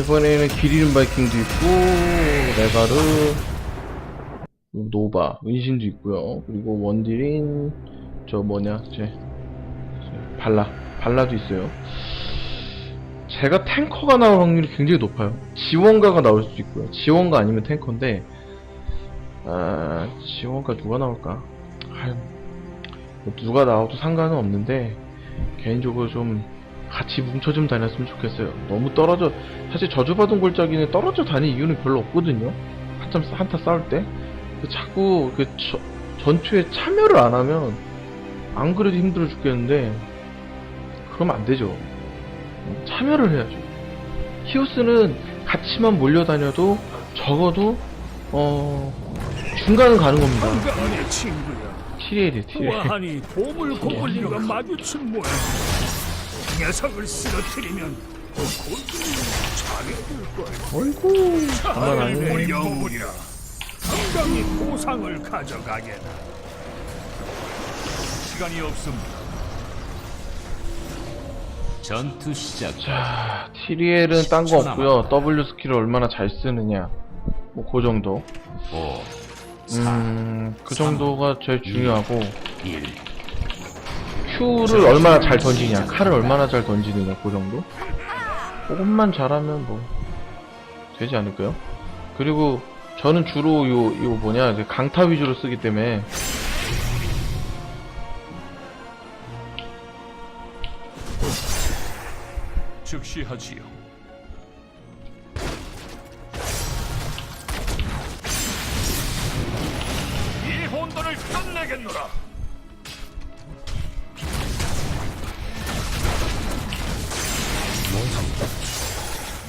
이번에는 길 잃은 바이킹도 있고, 레가르, 노바, 은신도 있고요. 그리고 원딜인, 저 뭐냐, 제, 제 발라, 발라도 있어요. 제가 탱커가 나올 확률이 굉장히 높아요. 지원가가 나올 수도 있고요. 지원가 아니면 탱커인데, 아, 지원가 누가 나올까? 뭐 누가 나와도 상관은 없는데, 개인적으로 좀 같이 뭉쳐 좀 다녔으면 좋겠어요. 너무 떨어져, 사실 저주받은 골짜기는 떨어져 다닐 이유는 별로 없거든요. 한참, 한타 싸울 때. 그 자꾸 그 저- 전투에 참여를 안 하면, 안 그래도 힘들어 죽겠는데, 그러면 안 되죠. 참여를 해야죠. 히오스는 같이만 몰려다녀도 적어도 어 중간은 가는 겁니다. 마주친 모양. 이 녀석을 쓰러뜨리면 고블린 잘해줄 거야. 어이구 장난 아니네. 우리 영물이라 당당히 보상을 가져가게나. 시간이 없습니다. 전투 시작. 자 티리엘은 딴 거 없고요. W 스킬을 얼마나 잘 쓰느냐. 뭐 그 정도. 5, 음, 그 정도가 제일 중요하고 1. Q를 얼마나 잘 던지냐, 칼을 얼마나 잘 던지느냐, 그 정도. 그것만 잘하면 뭐 되지 않을까요? 그리고 저는 주로 요, 요 뭐냐, 이제 강타 위주로 쓰기 때문에 즉시 하지요. 이 혼돈을 끝내겠노라.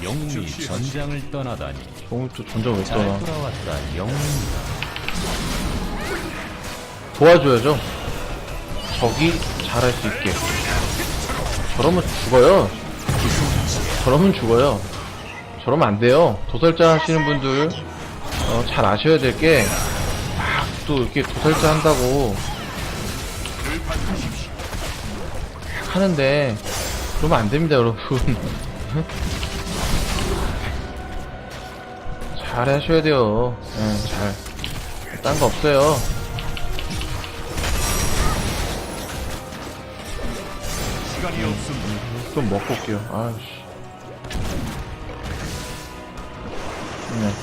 영웅이 전장을 떠나다니. 또 전적 왜잘 떠나. 돌아왔다 영웅이다. 도와줘야죠. 적이 잘할 수 있게. 저러면 죽어요. 저러면 죽어요. 저러면 안 돼요. 도살자 하시는 분들, 어, 잘 아셔야 될 게, 막 또 이렇게 도살자 한다고 하는데, 그러면 안 됩니다, 여러분. 잘 하셔야 돼요. 예, 잘. 딴 거 없어요. 시간이 없습니다. 좀 먹고 올게요. 아씨. 네.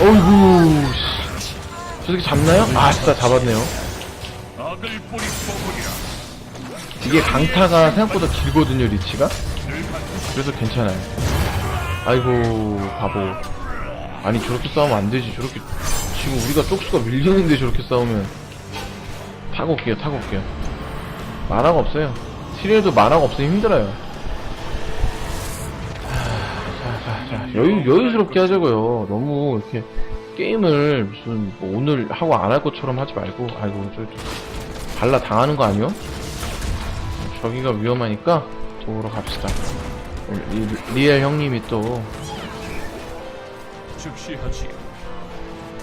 어이구, 씨. 저 새끼 잡나요? 아, 진짜 잡았네요. 이게 강타가 생각보다 길거든요, 리치가? 그래서 괜찮아요. 아이고, 바보. 아니, 저렇게 싸우면 안 되지. 저렇게, 지금 우리가 쪽수가 밀리는데 저렇게 싸우면. 타고 올게요, 타고 올게요. 만화가 없어요. 티리에도 만화가 없으면 힘들어요. 하, 자, 자, 자. 여유, 여유스럽게 하자고요. 너무 이렇게 게임을 무슨 뭐 오늘 하고 안 할 것처럼 하지 말고, 아이고, 저, 저, 발라 당하는 거 아니요? 저기가 위험하니까 도우러 갑시다. 리, 리엘 형님이 또.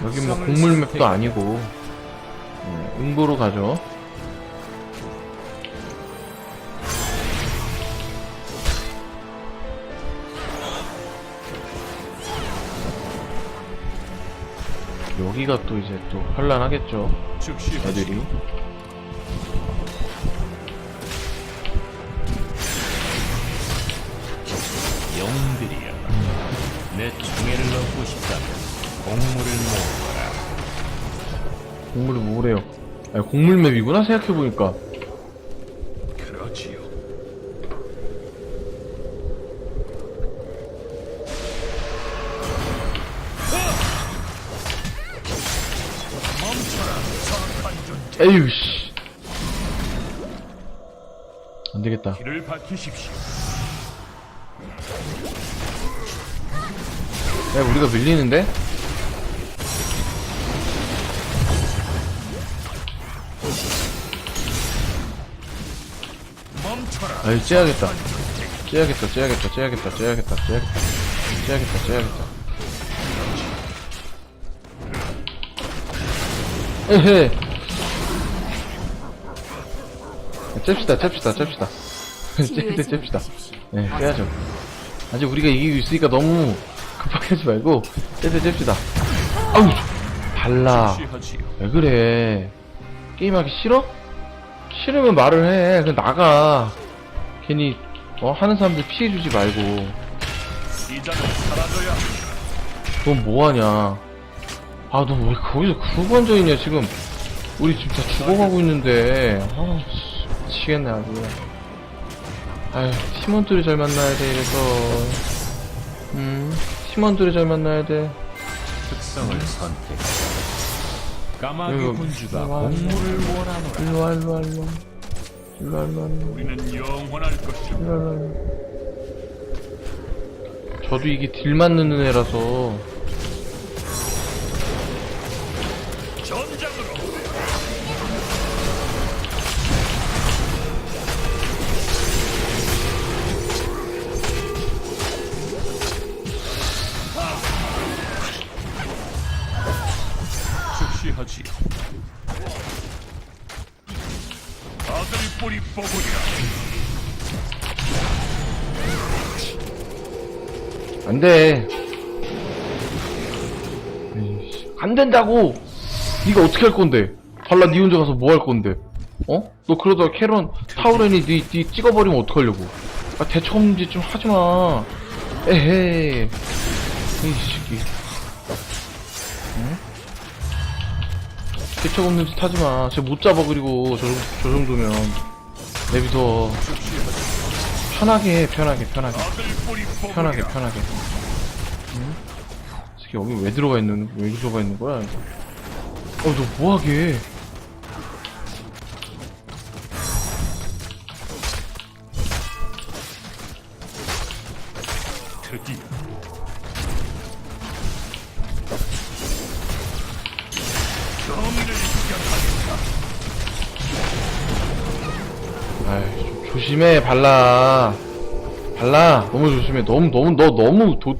여기 뭐 곡물 맵도 아니고 네, 응보로 가죠. 여기가 또 이제 또 환란하겠죠. 애들이. 영웅들이여. 내 총애를 얻고 싶다면 공물을 모으거라. 곡물을 뭐래요? 아니, 곡물 맵이구나 생각해보니까. 그러지요. 멈춰라, 사악한 존재. 에휴 씨. 안 되겠다. 길을 밝히십시오. 야, 우리가 밀리는데? 아유, 째야겠다. 째야겠다, 째야겠다, 째야겠다, 째야겠다, 째야겠다. 째야겠다, 째야겠다. 에헤. 잽시다, 잽시다, 잽시다. 잽시다, 잽시다. 네, 빼야죠. 아직 우리가 이기고 있으니까 너무 급하게 하지 말고, 잽시다, 잽시다. 아우! 달라. 왜 그래? 게임하기 싫어? 싫으면 말을 해. 그냥 나가. 괜히, 어, 하는 사람들 피해주지 말고. 넌 뭐하냐? 아, 너 왜 거기서 그러고 앉아있냐, 지금. 우리 진짜 죽어가고 있는데. 아, 씨, 미치겠네, 아주. 아휴, 팀원들이 잘 만나야 돼, 이래서. 음, 팀원들이 잘 만나야 돼. 특성을 선택. 까마귀 이거 군주가 이거 공물을 원하노라. 일로 와, 일로 와, 일로 와. 일로 와, 일로 와, 일로 와. 우리는 영원할 것이오. 일로 와, 일로 와. 저도 이게 딜 맞는 애라서. 돼. 에이씨, 안 된다고! 네가 어떻게 할 건데? 발라 네 혼자 가서 뭐 할 건데? 어? 너 그러다가 캐런 타우렌이 네, 네 찍어버리면 어떡하려고? 아, 대처 없는 짓좀 하지 마. 에헤이. 이 새끼. 응? 대처 없는 짓 하지 마. 쟤 못 잡아, 그리고. 저, 저 정도면. 내비둬. 편하게 해, 편하게, 편하게. 편하게 편하게 응? 이 새끼 여기 왜 들어가 있는 왜 들어가 있는 거야 이거 어 너 뭐하게. 아이 좀 조심해 발라 발라 너무 조심해 너무 너무 너 너무 도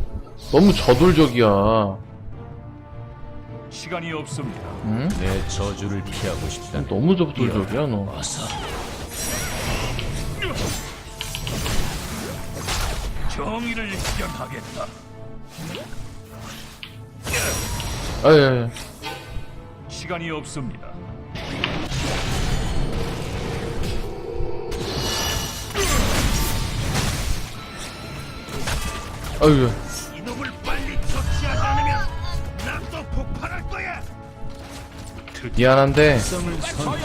너무 저돌적이야 시간이 없습니다. 응? 내 저주를 피하고 싶다. 너무 저돌적이야 너 어서 정의를 이겨가겠다. 아예 시간이 없습니다. 아유 이놈을 빨리 처치하지 않으면 난또 폭발할 거야. 미안한데.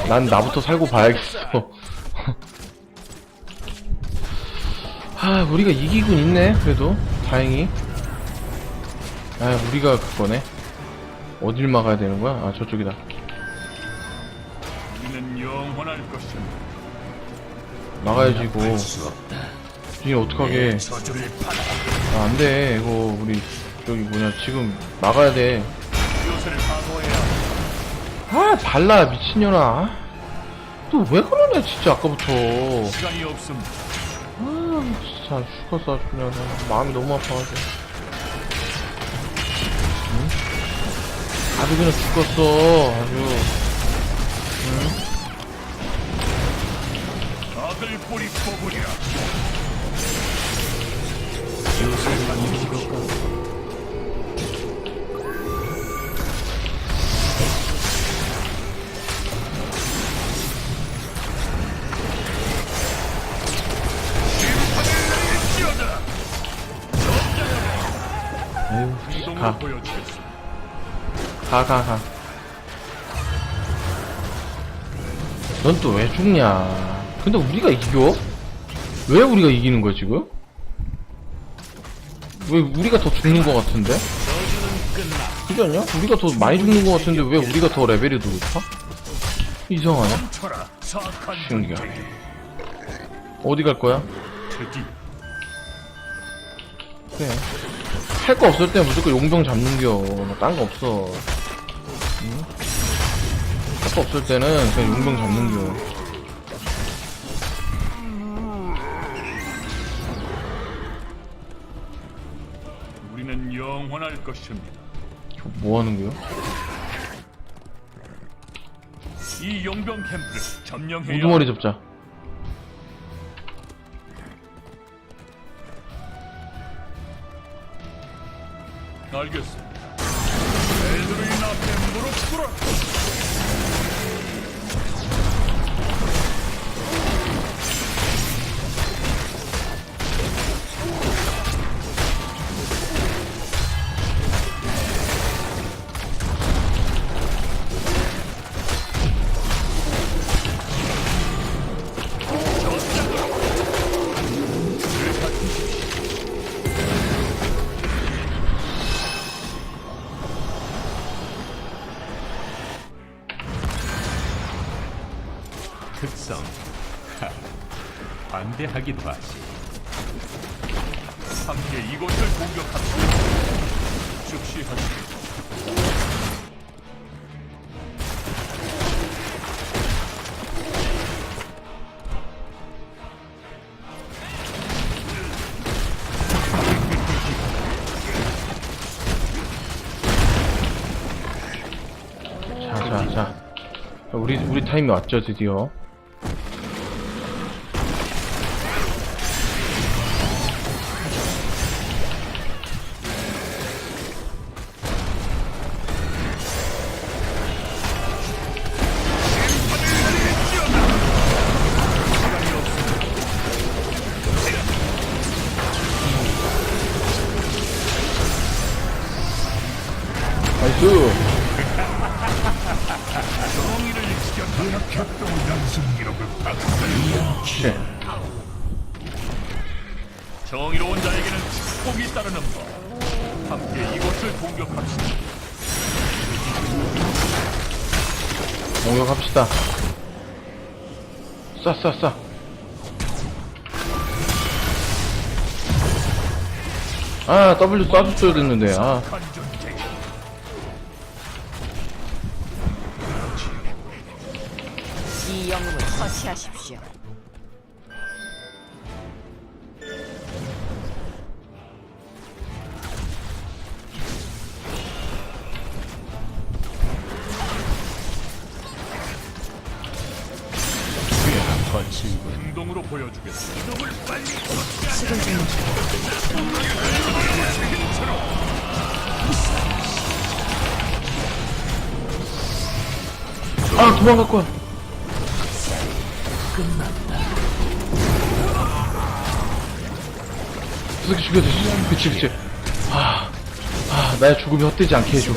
난 나부터 살고 봐야겠어 아 우리가 이기군 있네 그래도 다행히 아 우리가 그거네 어딜 막아야 되는 거야? 아 저쪽이다 우리는 영원할 것입니다. 막아야지 이거. 이게 어떡하게 저주를 받아 아 안 돼. 이거 우리 저기 뭐냐 지금 막아야 돼아 이것을 방어해야 발라 미친년아. 또 왜 그러냐 진짜 아까부터. 시간이 없습니다. 아 진짜 죽었어 아주 그냥 나 마음이 너무 아파가지고. 응? 아주 그냥 죽었어 아주. 아들 뿌리 뽑으리 가. 가, 가, 가. 넌 또 왜 죽냐? 근데 우리가 이겨? 왜 우리가 이기는 거야, 지금? 왜 우리가 더 죽는 거 같은데? 그지 않냐? 우리가 더 많이 죽는 거 같은데 왜 우리가 더 레벨이 더 높아? 이상하네? 쳐라 사악한 신기하. 존재. 어디 갈 거야? 그래. 할 거 없을 때 무조건 용병 잡는겨. 딴거 없어. 응? 할 거 없을 때는 그냥 용병 잡는겨. 것입니다. 뭐 하는 거야? 이 용병 캠프를 점령해야 우두머리 잡자. 알겠어. 반대하기도 하지. 함께 이곳을 공격합니다. 즉시 하시오. 자, 자, 자. 우리, 우리 타임이 왔죠, 드디어. 공격합시다. 쏴, 쏴, 쏴. 아, W 쏴줬어야 됐는데, 아. 이 영웅을 처치하십시오. 도망갈 거야. 그 새끼 죽여야 돼. 그치, 그치. 아, 아, 나의 죽음이 헛되지 않게 해줘.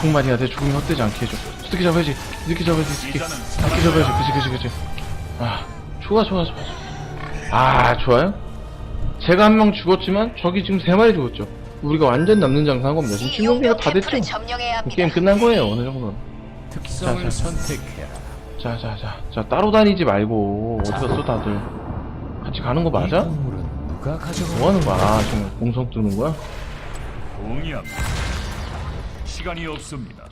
정말이야, 내 죽음이 헛되지 않게 해줘. 스티키 잡아야지. 스티키 잡아야지, 스티키. 스티키 잡아야지. 그치, 그치, 그치. 아, 좋아, 좋아, 좋아. 아, 좋아요? 제가 한 명 죽었지만, 저기 지금 세 마리 죽었죠. 우리가 완전 남는 장사한 겁니다. 지금 실명비가 다 됐죠? 점령해야 합니다. 게임 끝난 거예요, 어느 정도는. 특성을 자, 자. 선택해라. 자, 자, 자. 자, 따로 다니지 말고, 어디 갔어, 다들? 같이 가는 거 맞아? 이 동물은 누가 가져가? 뭐 하는 거야? 아, 지금 공성 뜨는 거야? 동의합니다. 시간이 없습니다.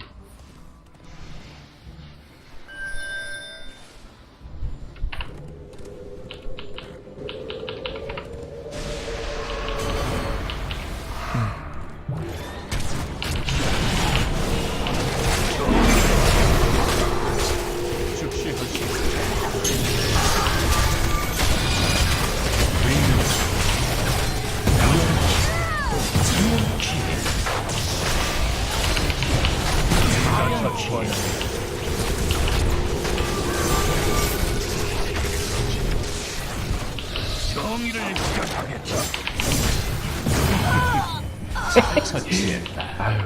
아유,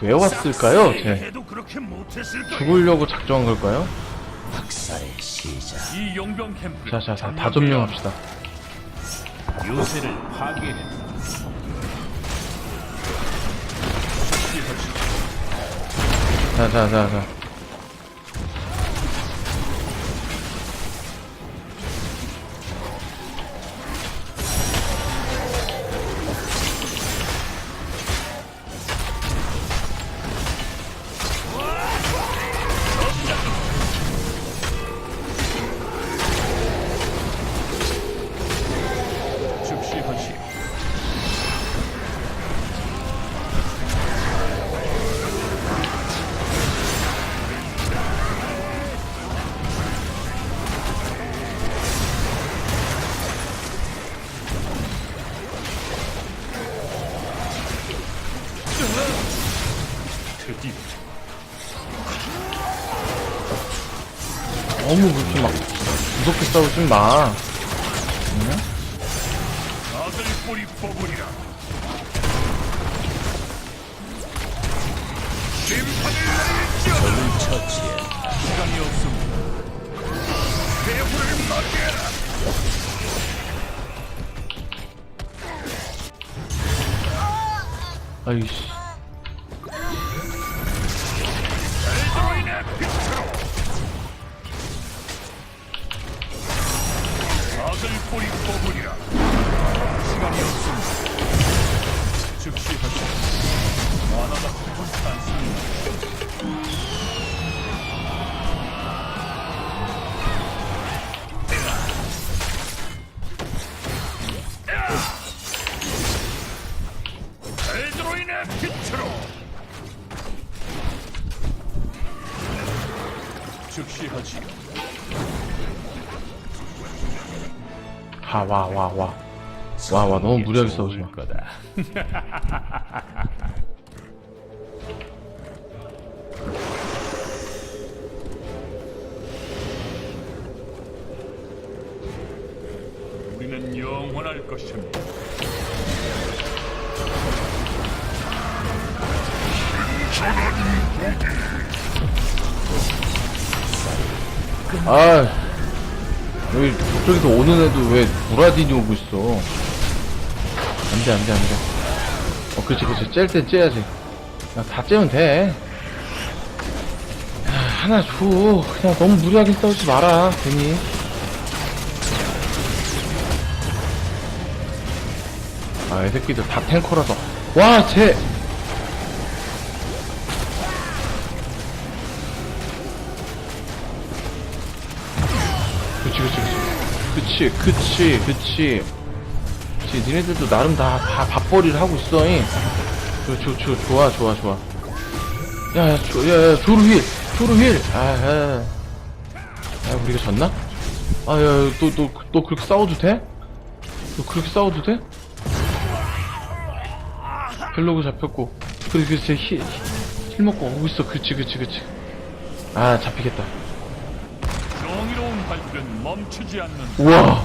왜 왔을까요? 쟤. 거야. 죽으려고 작정한 걸까요? 학살의 시작. 이 용병 캠프. 자, 자, 자, 다 점령합시다. 요새를 파괴했다. 자, 자, 자, 자. 싸우지 마. 아이씨. 아, 와, 와, 와. 와, 와, 너무 무리하게 싸우지 마. 거다. 우리는 영원할 것입니다. 아, 여기 저쪽에서 오는 애도 왜 무라딘이 오고 있어? 안 돼, 안 돼, 안 돼. 어, 그치, 그치. 짤 땐 째야지. 야, 다 째면 돼. 야, 하나 줘. 그냥 너무 무리하게 싸우지 마라, 괜히. 아, 이 새끼들 다 탱커라서. 와, 쟤! 그치, 그치, 그치. 그치, 그치, 그치. 그치, 니네들도 나름 다, 다 밥벌이를 하고 있어, 잉. 저, 저, 저, 좋아, 좋아, 좋아. 야, 야, 조, 야, 야, 조루 힐! 조루 힐! 아, 야. 야, 우리가 졌나? 아, 야, 야, 또, 또, 또 그렇게 싸워도 돼? 너 그렇게 싸워도 돼? 헬로그 잡혔고. 그래, 그래, 쟤 힐, 힐 먹고 오고 있어. 그치, 그치, 그치. 아, 잡히겠다. 발길은 멈추지 않는 우와!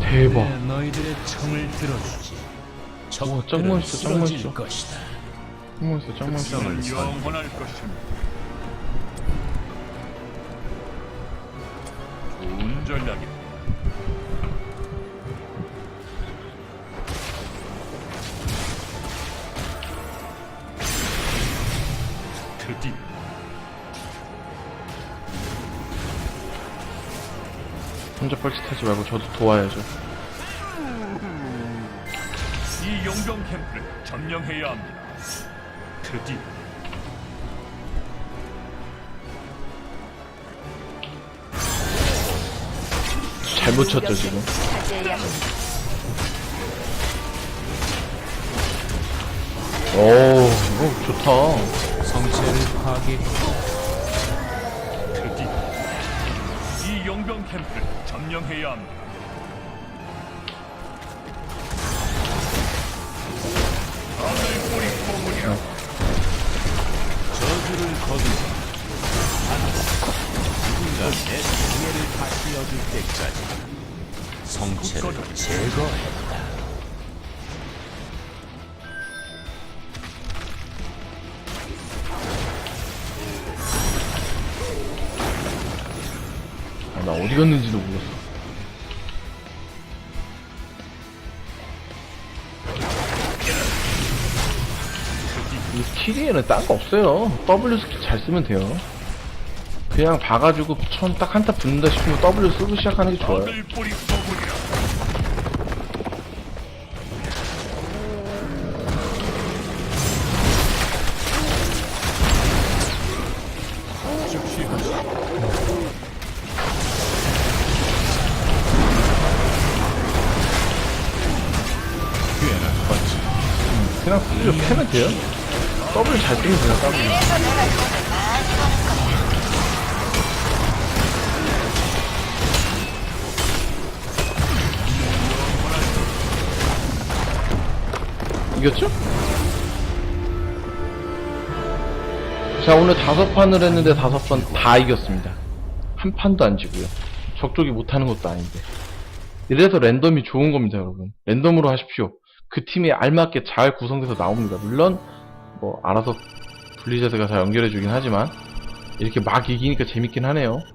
대박. 내 너희들의 청을 들어주지. 우와, 짱 적들은 멋있어, 짱 쓰러질 멋있어. 것이다. 짱 멋있어, 짱 멋있어. 우리는 영원할 것입니다. 좋은 전략이다. 뻘짓하지 말고 저도 도와야죠. 이 용병 캠프를 점령해야 합니다. 드디어 잘못 쳤죠, 지금. 오, 이거 좋다. 성체를 파괴. 캠프를 점령해야 합니다. 내 생애를 다시 얻을 때까지 성체를 제거했 아, 나 어디 갔는지도 몰랐어. 이 TD에는 딴 거 없어요. W 스킬 잘 쓰면 돼요. 그냥 봐가지고 처음 딱 한타 붙는다 싶으면 W 쓰고 시작하는 게 좋아요. W 잘 쓰면 돼요, W. 이겼죠? 자, 오늘 다섯 판을 했는데 다섯 판 다 이겼습니다. 한 판도 안 지고요. 적족이 못하는 것도 아닌데. 이래서 랜덤이 좋은 겁니다, 여러분. 랜덤으로 하십시오. 그 팀이 알맞게 잘 구성돼서 나옵니다. 물론 뭐 알아서 블리자드가 다 연결해주긴 하지만 이렇게 막 이기니까 재밌긴 하네요.